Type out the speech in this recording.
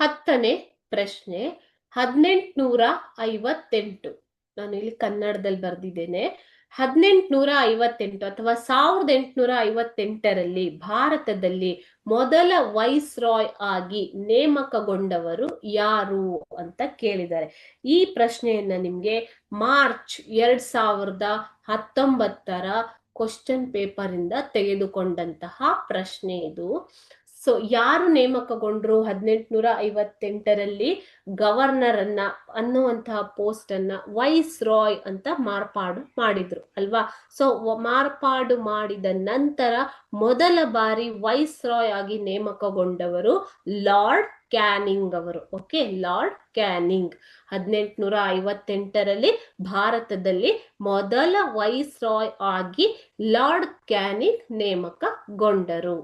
ಹತ್ತನೇ ಪ್ರಶ್ನೆ ಹದಿನೆಂಟುನೂರ ಐವತ್ತೆಂಟು. ನಾನು ಇಲ್ಲಿ ಕನ್ನಡದಲ್ಲಿ ಬರೆದಿದ್ದೇನೆ. ಹದಿನೆಂಟುನೂರ ಐವತ್ತೆಂಟು ಅಥವಾ ಸಾವಿರದ ಎಂಟುನೂರ ಐವತ್ತೆಂಟರಲ್ಲಿ ಭಾರತದಲ್ಲಿ ಮೊದಲ ವೈಸ್ ರಾಯ್ ಆಗಿ ನೇಮಕಗೊಂಡವರು ಯಾರು ಅಂತ ಕೇಳಿದ್ದಾರೆ. ಈ ಪ್ರಶ್ನೆಯನ್ನ ನಿಮ್ಗೆ ಮಾರ್ಚ್ ಎರಡ್ ಸಾವಿರದ ಹತ್ತೊಂಬತ್ತರ ಕ್ವಶನ್ ಪೇಪರ್ ಇಂದ ತೆಗೆದುಕೊಂಡಂತಹ ಪ್ರಶ್ನೆ ಇದು. ಸೊ ಯಾರು ನೇಮಕಗೊಂಡ್ರು ಹದಿನೆಂಟುನೂರ ಐವತ್ತೆಂಟರಲ್ಲಿ ಗವರ್ನರ್ ಅನ್ನ ಅನ್ನುವಂತಹ ಪೋಸ್ಟ್ ಅನ್ನ ವೈಸ್ ರಾಯ್ ಅಂತ ಮಾರ್ಪಾಡು ಮಾಡಿದ್ರು, ಅಲ್ವಾ? ಸೊ ಮಾರ್ಪಾಡು ಮಾಡಿದ ನಂತರ ಮೊದಲ ಬಾರಿ ವೈಸ್ ರಾಯ್ ಆಗಿ ನೇಮಕಗೊಂಡವರು ಲಾರ್ಡ್ ಕ್ಯಾನಿಂಗ್ ಅವರು, ಓಕೆ? ಲಾರ್ಡ್ ಕ್ಯಾನಿಂಗ್ ಹದಿನೆಂಟುನೂರ ಐವತ್ತೆಂಟರಲ್ಲಿ ಭಾರತದಲ್ಲಿ ಮೊದಲ ವೈಸ್ ರಾಯ್ ಆಗಿ ಲಾರ್ಡ್ ಕ್ಯಾನಿಂಗ್ ನೇಮಕಗೊಂಡರು.